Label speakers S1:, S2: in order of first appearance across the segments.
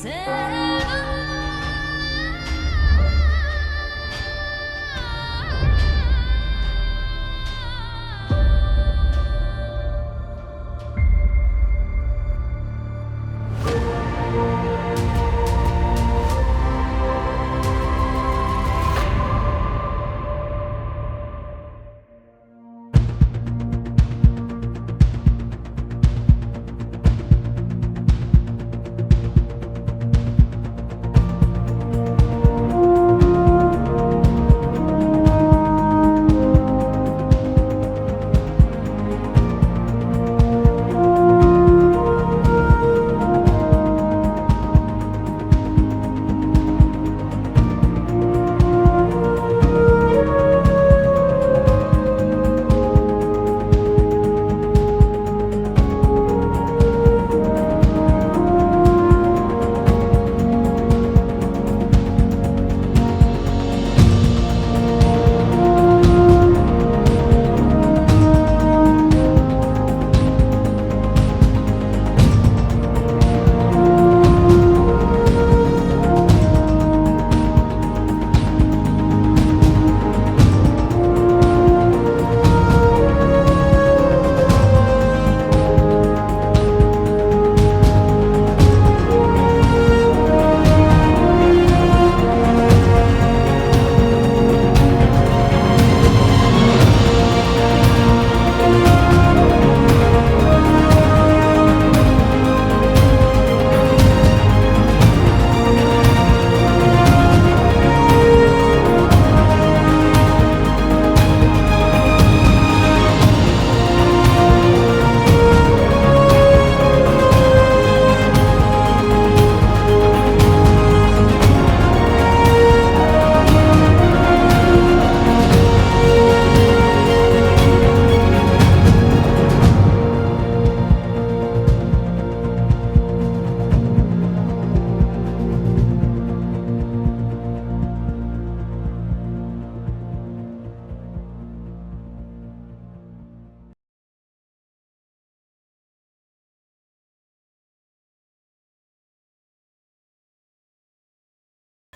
S1: Say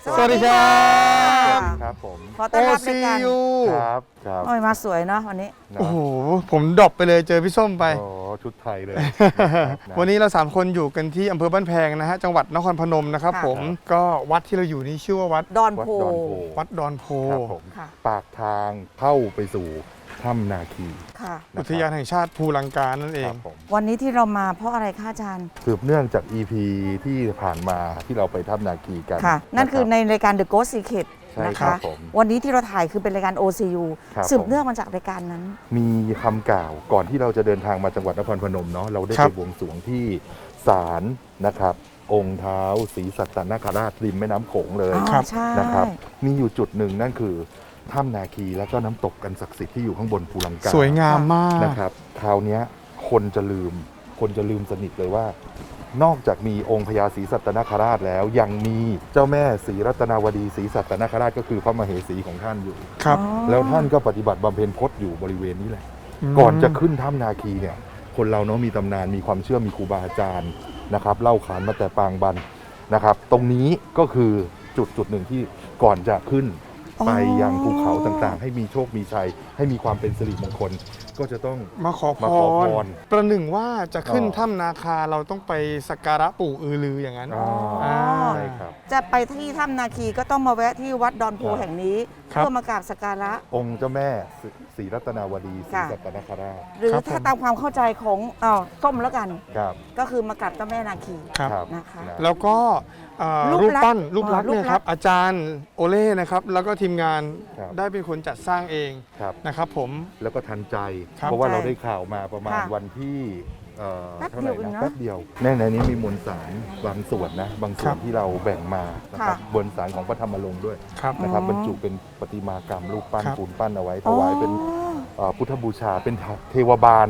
S1: สวัสดีครับ
S2: ครับผม
S3: ขอต้อนรับรายการ
S1: OCU
S2: ครับครับ
S3: โอ้ยมาสวยเนาะวันนี้
S2: นะ
S1: โอ้โหผมดรอปไปเลยเจอพี่ส้มไป
S2: โอ้ชุดไทยเลยะ
S1: วันนี้เราสามคนอยู่กันที่อำเภอบ้านแพงนะฮะจังหวัดนครพนมนะครับ
S3: ค่ะ
S1: ผมก็วัดที่เราอยู่นี่ชื่อว่าวัด
S3: ดอน
S2: วัด
S3: โพ
S2: ดอนโพ
S1: วัดดอนโพ
S2: ครับผม
S3: ค่ะ
S2: ปากทางเข้าไปสู่ ถ้ำนาคี
S3: ค่ะะ
S2: ครับ
S1: อุทยานแห่งชาติภูลังกานั่นเอ
S2: ค
S1: ง
S2: รับผม
S3: วันนี้ที่เรามาเพราะอะไรคะอาจารย์
S2: สืบเนื่องจาก EP ที่ผ่านมาที่เราไปถ้ำนาคีกัน
S3: ค่ะ นั่นคือในะรายการ The Ghost Secret
S2: ใช่
S3: นะ
S2: ครั
S3: คะ
S2: บผม
S3: วันนี้ที่เราถ่ายคือเป็นรายการ OCU
S2: ครับ
S3: สืบ
S2: ผม
S3: เนื่องมาจากรายการนั้น
S2: มีคำกล่าวก่อนที่เราจะเดินทางมาจังหวัดนครพนมเนาะเราได้
S1: ครั
S2: ไป
S1: บ
S2: บวงสรวงที่ศาลนะครับ องค์เท้าศรีสัตตนคราชริมแม่น้ำโขงเลย
S3: อ๋อ
S1: ครับ
S3: ใช่
S2: นะครับมีอยู่จุดหนึ่งนั่นคือ ถ้ำนาคีแล้วก็น้ำตกกันศักดิ์สิทธิ์ที่อยู่ข้างบนภูลังกา
S1: สวยงามมาก
S2: นะครับคราวเนี้ยคนจะลืม คนจะลืมสนิทเลยว่า นอกจากมีองค์พญาศรีสัตนคราชแล้วยังมีเจ้าแม่ศรีรัตนาวดีศรีสัตนคราชก็คือพระมเหสีของท่านอยู่
S1: ครับ
S2: แล้วท่านก็ปฏิบัติบำเพ็ญพจน์อยู่บริเวณนี้แหละก่อนจะขึ้นถ้ำนาคีเนี่ย คนเราเนาะมีตำนานมีความเชื่อมีครูบาอาจารย์นะครับ เล่าขานมาแต่ปางบันนะครับ ตรงนี้ก็คือจุดจุดหนึ่งที่ก่อนจะขึ้น
S3: อ๋อ
S2: ไปยังภูเขาต่างๆ ให้มีโชคมีชัย ให้มีความเป็นสิริมงคล ก็จะต้อง
S1: มาขอพ
S2: มาขอพ
S1: ร
S2: ร
S1: ประหนึ่งว่าจะขึ้น
S2: อ๋อ
S1: ถ้ำนาคาเราต้องไปสักการะปู่อือลืออย่างนั้น
S2: อ๋อ
S1: อ่า
S2: ใช่ครับ
S3: จะไปที่ถ้ำนาคีก็ต้องมาแวะที่วัดดอนโพ
S2: ครับ
S3: แห่งนี้
S1: ครับ
S3: เพื่อมากราบสักการะ
S2: องค์เจ้าแม่ศศรีรัตนาวดีศรี
S3: ค่ะ
S2: สัตนคราช
S3: หรือ
S1: ครับ
S3: ถ้า
S1: ผม
S3: ตามความเข้าใจของอ้าวส้มแล้วกัน
S2: ครับ
S3: ก็คือมากราบเจ้าแม่นาคี
S1: ครับ
S2: ครับ
S3: นะคะ
S2: นะ
S1: แล้วก็เอ่อ
S3: รู
S1: รู
S3: ป
S1: ป
S3: ลักษณ์
S1: ปั้นรูปลักษณ์
S3: อ่า
S1: เนี่ยครับ
S3: รูปลักษณ์
S1: อาจารย์โอเล่นะครับแล้วก็ทีมงาน
S2: ครับ
S1: ได้เป็นคนจัดสร้างเอง
S2: ครับ
S1: นะครับผม
S2: แล้วก็ทันใจ
S1: ครับ
S2: เพราะว่าเราได้ข่าวมาประมาณ
S3: ค่ะ
S2: วันที่ เอ่อ
S3: แป๊บ
S2: เท่าไหร่
S3: เดียวเอง
S2: นะ
S3: นะ
S2: แป๊บเดียวแน่ในนี้มีมวลสารบางส่วนนะบางส่วนที่เราแบ่งมานะครับ
S3: ค่ะ
S2: บนสารของพระธรรมรงค์ด้วย
S1: ครับ
S2: นะครับ
S3: อ๋อ
S2: บรรจุเป็นประติมากรรมรูปปั้น
S1: ครับ
S2: ปูนปั้นเอาไว้ถ
S3: อ๋อ
S2: วายเป็นเอ่อพุทธบูชาเป็นเทวบาล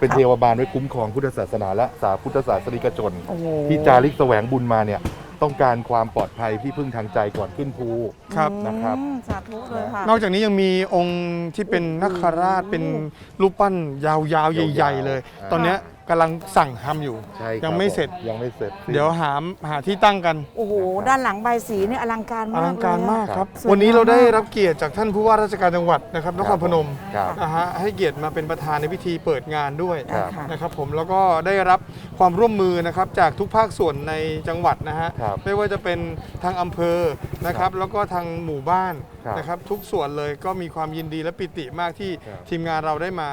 S2: เป็นเทวบาลไว้คุ้มครองพุทธศาสนาและสาพุทธศาสนิกชน
S3: โอ้โห
S2: ที่จาริกแสวงบุญมาเนี่ยต้องการความปลอดภัยที่พึ่งทางใจก่อนขึ้นภู
S1: ครับ
S2: นะครับ
S3: อืมสาธุเลยค่ะ
S1: นอกจากนี้ยังมีองค์ที่เป็นนักคราชเป็นรูปปั้นยาวๆ ใหญ่ ๆ เลย
S2: อ่า
S1: ตอนเนี้ย กำลังสั่งทำอยู่
S2: ใช่ครับ
S1: ยังไม่เสร็จ
S2: ผมยังไม่เสร็จ
S1: เดี๋ยวหาหาที่ตั้งกัน
S3: โอ้โห ด้านหลังใบายสีเนี่ยอลังการ
S1: อ
S3: มาก
S1: ลังการมาก
S3: เลยอะ
S1: ครับ
S3: สวย
S1: วันนี้เราได้
S3: มาก
S1: รับเกียรติจากท่านผู้ว่าราชการจังหวัดนะครับนครพนม
S2: ครับ
S1: นะฮะให้เกียรติมาเป็นประธานในพิธีเปิดงานด้วย
S2: ครับ
S3: ค่ะ
S1: นะครับผมแล้วก็ได้รับความร่วมมือนะครับจากทุกภาคส่วนในจังหวัดนะฮะ
S2: ครับ
S1: ไม่ว่าจะเป็นทางอำเภอนะครับ แล้วก็ทางหมู่บ้าน
S2: ครับ
S1: นะครับทุกส่วนเลยก็มีความยินดีและปิติมากที่
S2: ครับ
S1: ทีมงานเราได้มา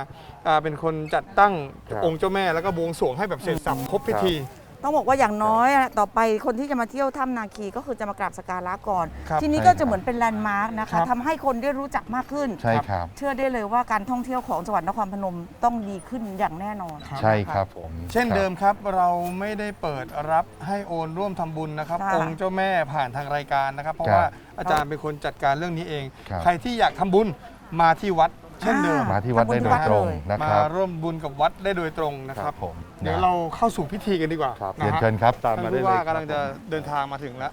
S1: อ่าเป็นคนจัดตั้ง
S2: ครับ
S1: องค์เจ้าแม่แล้วก็บวงสรวงให้แบบเสร็จสับครบพิธี
S3: ต้องบอกว่าอย่างน้อยอะต่อไปคนที่จะมาเที่ยวถ้ำนาคีก็คือจะมากราบสักการะก่อน
S1: ครับ
S3: ที่นี้
S2: ใช่
S3: ก็
S2: ครั
S3: จะ
S2: บ
S3: เหมือนเป็นแลนด์มาร์กนะ
S1: ครั
S3: คะ
S1: บ
S3: ทำให้คนได้รู้จักมากขึ้น
S2: ใช่ครับ
S3: เชื่อได้เลยว่าการท่องเที่ยวของจังหวัดนครพนมต้องดีขึ้นอย่างแน่นอน
S2: ใช่ครับผม
S1: เช่นเดิมครับเราไม่ได้เปิดรับให้โอนร่วมทำบุญนะครับ
S3: ค่ะ
S1: องค์เจ้าแม่ผ่านทางรายการนะครับ เพราะ
S2: ครับ
S1: ว่าอาจารย์เป็นคนจัดการเรื่องนี้เอง
S2: ครับ
S1: ใครที่อยากทำบุญมาที่วัด เช่นเดิม
S2: มาที่วัดได้โดยตรงนะ
S1: มา
S2: ครับ
S1: ร่วมบุญกับวัดได้โดยตรงนะครับ
S2: ผม
S1: เดี๋ยวเราเข้าสู่พิธีกันดีกว่า
S2: ครับ
S1: นะ
S2: เรียน
S1: ฮะ
S2: เชิญครับ ตาม
S1: ท่าน
S2: มาได้
S1: ผู้
S2: เลย
S1: ว่า
S2: ครับ
S1: กำลังจะเดินทางมาถึงแล้ว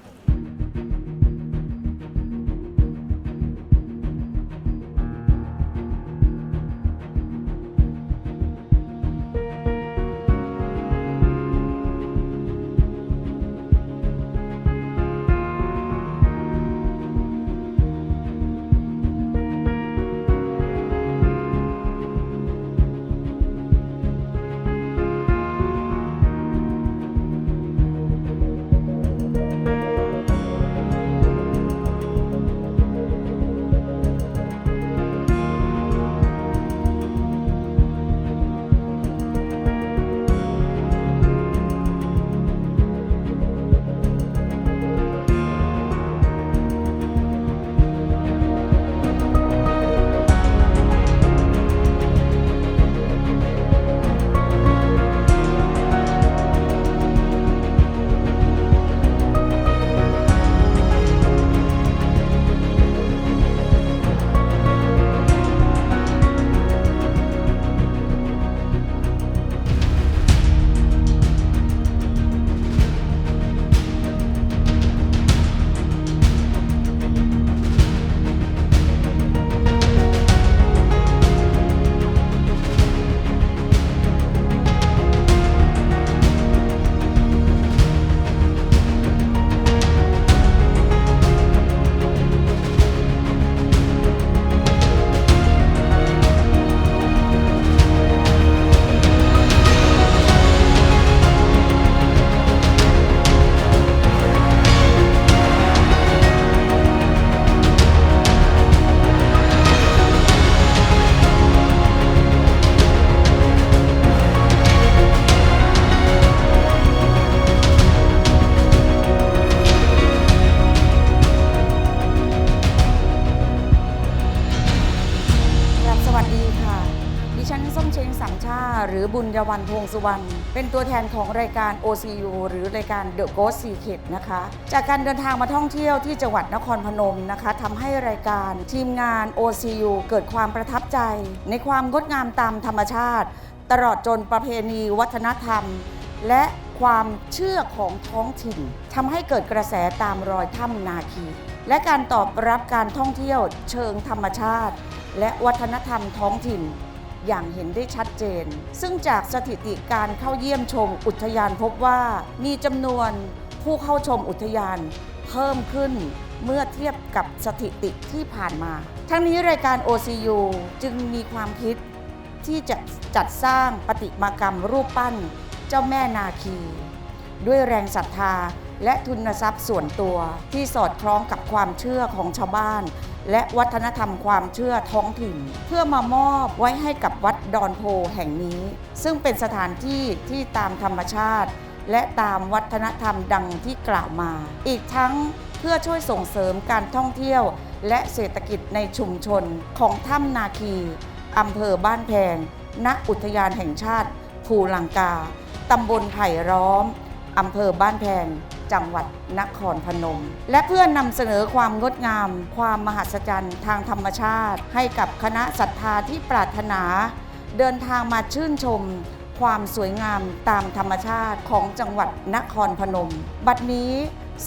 S3: บุญยวันพวงสุวรรณเป็นตัวแทนของรายการ OCU หรือรายการ The Ghost Secret นะคะ จากการเดินทางมาท่องเที่ยวที่จังหวัดนครพนมนะคะทำให้รายการทีมงาน OCU เกิดความประทับใจ ในความงดงามตามธรรมชาติ ตลอดจนประเพณีวัฒนธรรม และความเชื่อของท้องถิ่นทำให้เกิดกระแสตามรอยถ้ำนาคี และการตอบรับการท่องเที่ยวเชิงธรรมชาติ และวัฒนธรรมท้องถิ่น อย่างเห็นได้ชัดเจน ซึ่งจากสถิติการเข้าเยี่ยมชมอุทยานพบว่ามีจำนวนผู้เข้าชมอุทยานเพิ่มขึ้นเมื่อเทียบกับสถิติที่ผ่านมา ทั้งนี้รายการ OCU จึงมีความคิดที่จะจัดสร้างปฏิมากรรมรูปปั้นเจ้าแม่นาคี ด้วยแรงศรัทธา และทุนทรัพย์ส่วนตัวที่สอดคล้องกับความเชื่อของชาวบ้าน และวัฒนธรรมความเชื่อท้องถิ่น เพื่อมามอบไว้ให้กับวัดดอนโพแห่งนี้ ซึ่งเป็นสถานที่ที่ตามธรรมชาติ และตามวัฒนธรรมดังที่กล่าวมา อีกทั้งเพื่อช่วยส่งเสริมการท่องเที่ยว และเศรษฐกิจในชุมชนของถ้ำนาคีอำเภอบ้านแพงณอุทยานแห่งชาติ ภูลังกา ตำบลไผ่ล้อม อำเภอบ้านแพง จังหวัดนครพนม และเพื่อนำเสนอความงดงาม ความมหัศจรรย์ทางธรรมชาติ ให้กับคณะศรัทธาที่ปรารถนา เดินทางมาชื่นชม ความสวยงามตามธรรมชาติของจังหวัดนครพนม บัดนี้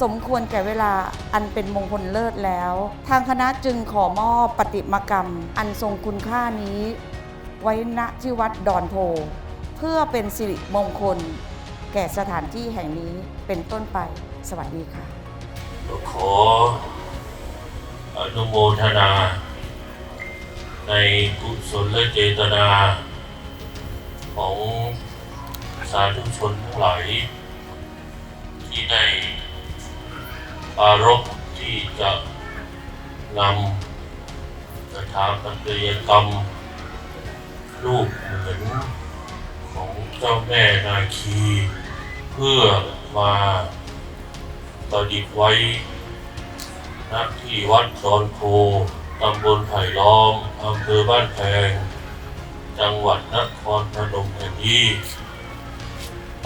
S3: สมควรแก่เวลาอันเป็นมงคลเลิศแล้ว ทางคณะจึงขอมอบปฏิมากรรม อันทรงคุณค่านี้ ไว้ณที่วัดดอนโพ เพื่อเป็นสิริมงคล แก่สถานที่แห่งนี้เป็นต้นไป สวัสดีค่ะ
S4: ขออนุโมทนา ในกุศลและเจตนา ของสาธุชนทั้งหลายที่ได้ปรารภที่จะนำกระทำปัตยกรรม รูปเหมือนของเจ้าแม่นาคี เพื่อมาประดิษฐ์ไว้ณที่วัดดอนโพตำบลไผ่ล้อมอำเภอบ้านแพง จังหวัดนครพนมแห่งนี้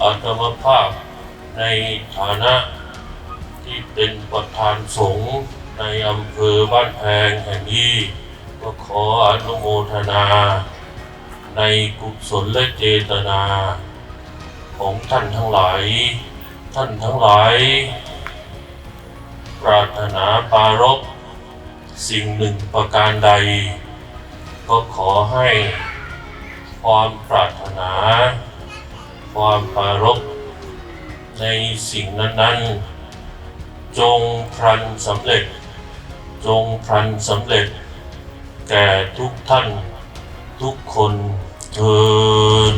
S4: อาตมภาพในฐานะที่เป็นประธานสงฆ์ในอำเภอบ้านแพงแห่งนี้ ก็ขออนุโมทนา ในกุศลและเจตนา ของท่านทั้งหลาย ท่านทั้งหลาย ปรารถนาปารบสิ่งหนึ่งประการใด ก็ขอให้ความปรารถนา ความปารบในสิ่งนั้นๆ จงพลันสำเร็จ จงพลันสำเร็จ แก่ทุกท่านทุกคนเทิ
S2: น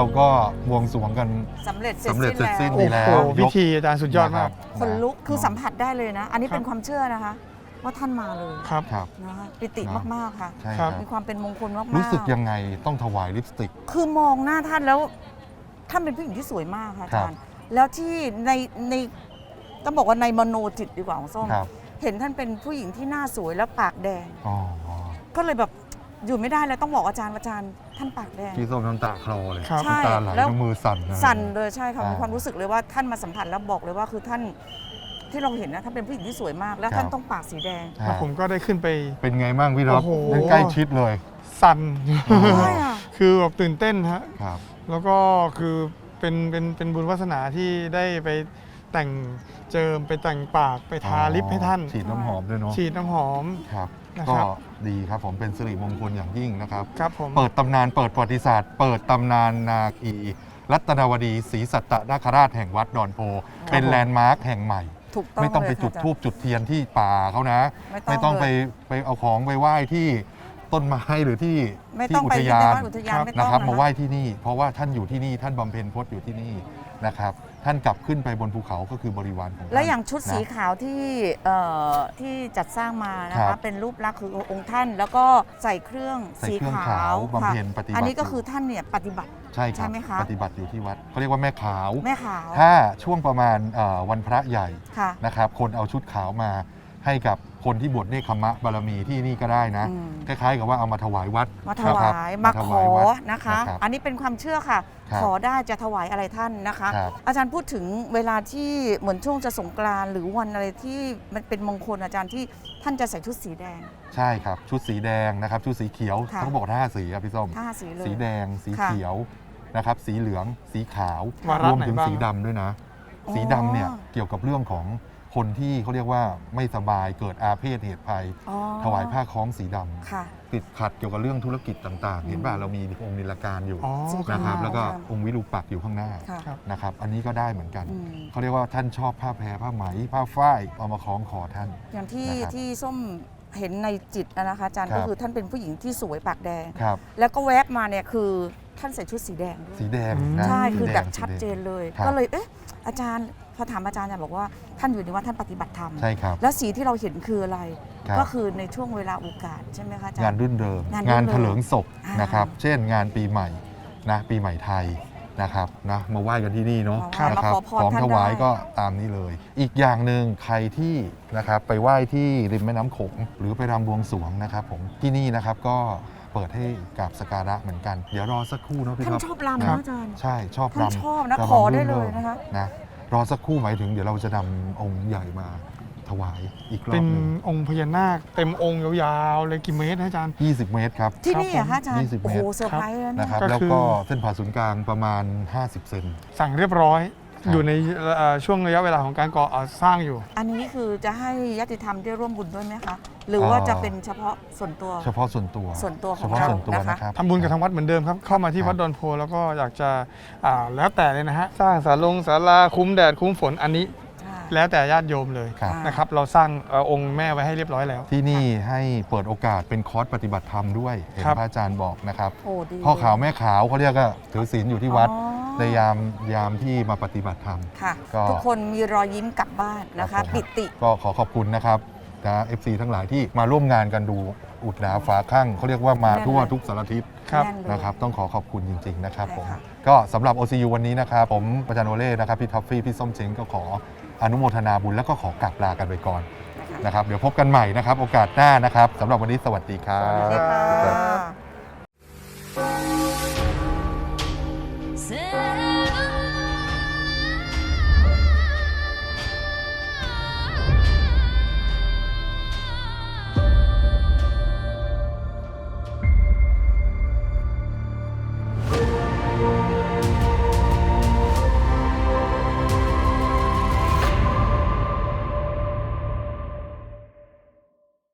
S2: เราก็บวงสรวงกัน
S3: สำเร็จเสร็จ
S2: สำเร็จ
S3: สิ้น
S2: เสร็จสิ้น
S3: แล้ว
S2: ดีแล้ว
S1: โอ้โหพิธีอาจารย์สุดยอดมาก
S3: คนลุกคือสัม
S2: นะ
S3: ผัสได้เลยนะ อันนี้
S1: ครับ
S3: เป็นความเชื่อนะคะ ว่าท่านมาเลย
S1: ครับ
S2: ครับ
S3: นะคะปิติ
S2: เนอะ
S3: มากๆค่ะ
S2: ใช่
S1: ค
S2: ค
S1: รั
S2: รับ บ
S3: มีความเป็นมงคลมากๆ
S2: รู้สึกยังไงต้องถวายลิปสติก
S3: คือมองหน้าท่านแล้วท่านเป็นผู้หญิงที่สวยมากค่ะอา
S2: ครับ
S3: จารย์แล้วที่ในในต้องบอกว่าในมโนจิตดีกว่าของส้ม
S2: ครับ
S3: เห็นท่านเป็นผู้หญิงที่หน้าสวยแล้วปากแดง
S2: อ๋อ
S3: ก็เลยแบบ อยู่ไม่ได้แล้วต้องบอกอาจารย์อาจารย์ท่านปากแดง
S2: พี่ส้มน้ำตาคลอเลย
S1: ครับ
S3: ใช่
S2: น้ำตาไหล
S3: แล้ว
S2: น้ำมือสั่นนะ
S3: สั่นเลยใช่ค่ะ
S2: อ่ามี
S3: มีความรู้สึกเลยว่าท่านมาสัมผัสแล้วบอกเลยว่าคือท่านที่เราเห็นนะท่านเป็นผู้หญิงที่สวยมาก แล้วท่าน
S2: ครับ
S3: ต้องปากสีแดง
S2: อ่า
S1: แล้วผมก็ได้ขึ้นไป
S2: เป็นไงบ้างพี่รับ
S1: โอ้โห
S2: ได้ใกล้ชิดเลย
S1: สั่น
S3: ใช่อะ
S1: คือแบบตื่นเต้นฮะ
S2: ครับ
S1: แล้วก็คือเป็นเป็นเป็นบุญวาสนาที่ได้ไปแต่งเจิมไปแต่งปากไปทาลิปให้ท่าน
S2: ฉีดน้ำหอมด้วยเนาะ
S1: ฉีดน้ำหอม
S2: ครับ
S1: นะ
S2: ก็
S1: ครับ
S2: ดีครับผมเป็นสิริมงคลอย่างยิ่งนะครับ
S1: ครับผม
S2: เปิดตำนานเปิดประวัติศาสตร์ เปิดตำนานนาคี รัตนวดีศรีสัตตนาคราชแห่งวัดดอนโพเป็นแลนด์มาร์คแห่งใหม่
S3: ถูกต้อง
S2: ไม่ต้องไป
S3: เลยค่ะ
S2: จุด
S3: อาจารย์
S2: ธูปจุดเทียนที่ป่าเขานะ
S3: ไม่
S2: ไม่
S3: ต้
S2: ต้
S3: อ
S2: องง
S3: เล
S2: ไป
S3: ย
S2: ไปเอาของไปไหว้ที่ต้นไม้หรือที่
S3: ไม่
S2: ที่
S3: ต้อง
S2: อุ
S3: ไป
S2: ท
S3: ที่
S2: ยาน
S3: วัดอุทยานไม่ต้อง
S2: นะครับ
S3: นะ
S2: มาไหว้ที่นี่ เพราะว่าท่านอยู่ที่นี่ท่านบำเพ็ญพจน์อยู่ที่นี่นะครับ ท่านกลับขึ้นไปบนภูเขาก็คือบริวารของท่าน
S3: และอย่างชุดสี
S2: นะ
S3: ขาวที่เอ่อที่จัดสร้างมานะ
S2: ครั
S3: คะ
S2: บ
S3: เป็นรูปลักษณ์คือองค์ท่าน แล้วก็ใส่เครื่อง
S2: ใส่
S3: สี
S2: เครื่อง
S3: ขา
S2: ขาว
S3: ว
S2: บำเพ็ญปฏิบัติ
S3: อันนี้ก็
S2: อยู่
S3: คือท่านเนี่ยปฏิบัติ
S2: ใช่ค
S3: ใช่
S2: รับ
S3: ไหมคะ
S2: ปฏิบัติอยู่ที่วัดเขาเรียกว่าแม่ขาว
S3: แม่ขาว
S2: ถ้าช่วงประมาณเอ่อวันพระใหญ่
S3: ค่ะ
S2: นะครับ คนเอาชุดขาวมาให้กับ คนที่บวชเนคขมะบารมีที่นี่ก็ได้นะ
S3: อืม
S2: คล้ายๆกับว่าเอามาถวายวัด
S3: มาถ
S2: นะ
S3: วา
S2: ครับ
S3: ยมาขอ
S2: วัด
S3: นะคะ
S2: รับ
S3: อันนี้เป็นความเชื่อค่ะ
S2: ครับ
S3: ขอได้จะถวายอะไรท่านนะคะ
S2: ครับ
S3: อาจารย์พูดถึงเวลาที่เหมือนช่วงจะสงกรานต์หรือวันอะไรที่มันเป็นมงคลอาจารย์ที่ท่านจะใส่ชุดสีแดง
S2: ใช่ครับ ชุดสีแดงนะครับ ชุดสีเขียว
S3: ค่ะ
S2: ต้องบอกห้าสีครับพี่ส้ม
S3: ท่าสีเลย
S2: สีแดง สี
S3: ค่ะ
S2: เขียวนะครับ สีเหลือง สีขาว
S1: วาระ
S2: รวม
S1: ไหน
S2: ถึง
S1: บ้าง
S2: สีดำด้วยนะ
S3: อ๋อ
S2: สีดำเนี่ยเกี่ยวกับเรื่องของ คนที่เขาเรียกว่าไม่สบายเกิดอาเพศเหตุภัย
S3: อ๋อ
S2: ถวายผ้าคล้องสีดำ
S3: ค่ะ
S2: ติดขัดเกี่ยวกับเรื่องธุรกิจต่างๆ เห็นป่ะเรามีองค์นิลการอยู่
S1: อ๋อ
S3: สี
S1: ครั
S2: นะ
S1: บ
S2: ครับ
S3: ขาว
S2: แล้วก็
S3: ค่ะ
S2: องค์วิรูปักษ์อยู่ข้างหน้า
S3: ค่ะ
S1: ครับ
S2: นะครับอันนี้ก็ได้เหมือนกัน
S3: อืม
S2: เขาเรียกว่าท่านชอบผ้าแพรผ้าไหมผ้าฝ้ายเอามาคล้องคอท่าน
S3: อย่างที่
S2: นะครับ
S3: ที่ส้มเห็นในจิตอะนะคะอาจารย์
S2: ครับ
S3: ก็คือท่านเป็นผู้หญิงที่สวยปากแดง
S2: ครับ
S3: แล้วก็แวบมาเนี่ยคือท่านใส่ชุดสีแดงด้วย
S2: สีแดง
S1: อืม
S2: นะ
S3: ใช่
S2: สี
S3: คือ
S2: ดง
S3: แบบ
S2: สี
S3: ชัด
S2: แง
S3: เจนเลย
S2: ครับ
S3: ก็เลย เอ๊ะ อาจารย์พ อถามอาจารย์อาจารย์บอกว่าท่านอยู่ในวัดท่านปฏิบัติธรรม
S2: ใช่ครับ
S3: แล้วสีที่เราเห็นคืออะไร
S2: ครับ
S3: ก็คือในช่วงเวลาโอกาสใช่ไหมคะอาจารย์
S2: งานรื่นเริง
S3: งานรื่นเริง
S2: งานเถลิงศพ
S3: อ่าน
S2: นะครับ เช่นงานปีใหม่นะปีใหม่ไทยนะครับนะมาไหว้กันที่นี่เนาะ
S3: ครับ
S2: นะ
S3: มาขอพร
S2: ของ
S3: ท่าน
S2: ถวาย
S3: ได้
S2: ก็ตามนี้เลย อีกอย่างหนึ่งใครที่นะครับไปไหว้ที่ริมแม่น้ำโขงหรือไปรำบวงสรวงนะครับผมที่นี่นะครับก็เปิดให้กราบสกการะเหมือนกัน เดี๋ยวรอสักครู่เนาะพี่
S3: ท่าน
S2: ท็อป
S3: ชอบรำ
S2: ครั
S3: นะ
S2: บ
S3: อาจารย์
S2: ใช่ชอบ
S3: ท่าน
S2: รำ
S3: ชอบนะ
S2: รำ
S3: ขอได้
S2: รื่
S3: เลย
S2: ริง
S3: นะคะ
S2: นะ รอสักครู่หมายถึงเดี๋ยวเราจะนำองค์ใหญ่มาถวายอีกรอ
S1: เป็
S2: บ
S1: น
S2: หนึ่ง
S1: องค์พญานาคเต็มองค์ยาวๆเลยกี่เมตรนะอาจารย์
S2: 20 เมตรครับ
S3: ที่นี่อะคะอาจารย์
S2: 20
S3: โอ้โห
S2: เมตร
S3: เซอร์ไพรส์แล้ว
S2: นะ
S3: เนี่ย
S2: ครับ
S1: ก็
S2: แล้ว
S1: คือ
S2: ก็เส้นผ่าศูนย์กลางประมาณ 50 เซน
S1: สั่งเรียบร้อย
S2: ครับ
S1: อยู่ในเอ่อช่วงระยะเวลาของการก่อเอ่อสร้างอยู่
S3: อันนี้คือจะให้ญาติธรรมได้ร่วมบุญด้วยไหมคะ หรือว่าจะเป็นเฉพาะส่วนตัว
S2: เฉพาะส่วนตัว
S3: ส่วนตัวของ
S2: เฉพาะ
S3: เรา
S2: ส่วนตัว
S3: นะคะ
S2: นะครับ
S1: ทำบุญกับทางวัดเหมือนเดิมครับ เข้ามาที่
S2: ครับ
S1: วัดดอนโพแล้วก็อยากจะอ่าแล้วแต่เลยนะฮะ สร้างศาลงศาลาคุ้มแดดคุ้มฝนอันนี้
S3: ใช่
S1: แล้วแต่ญาติโยมเลย
S2: ครับ
S3: อ่า
S1: นะครับ เราสร้างเอ่อองค์แม่ไว้ให้เรียบร้อยแล้ว
S2: ที่นี่ให้เปิดโอกาสเป็นคอร์สปฏิบัติธรรมด้วยเห็น
S1: ครับ
S2: พระอาจารย์บอกนะครับ
S3: โอ้ดี
S2: พ่อขาวแม่ขาวเขาเรียกก็ถือศีลอยู่ที่วัด
S3: อ๋อ
S2: ในยามยามที่มาปฏิบัติธรรม
S3: ค่ะ
S2: ก็
S3: ทุกคนมีรอยยิ้มกลับบ้านนะ
S2: ครั
S3: คะ
S2: บผม
S3: ปิติ
S2: ก็ขอขอบคุณนะครับนะเอฟซีทั้งหลายที่มาร่วมงานกันดูอุดหนาฝาข้างเขาเรียกว่ามาทั่วทุกสารทิศ
S1: ครับ
S3: แน่นเลย
S2: นะครับต้องขอขอบคุณจริง ๆ นะครับ
S3: ใช่
S2: ผม
S3: ค่ะ
S2: ก็สำหรับ OCU วันนี้นะครับ ผมประจันโอเล่นะครับ พี่ท็อฟฟี่ พี่ส้มเช้งก็ขออนุโมทนาบุญแล้วก็ขอกลับลากันไปก่อน
S3: นะคะ
S2: นะครับ เดี๋ยวพบกันใหม่นะครับ โอกาสหน้านะครับสำหรับวันนี้สวัสดีครั
S3: สวัส
S2: บ
S3: ดี
S1: ครั
S3: ค่ะ
S1: บ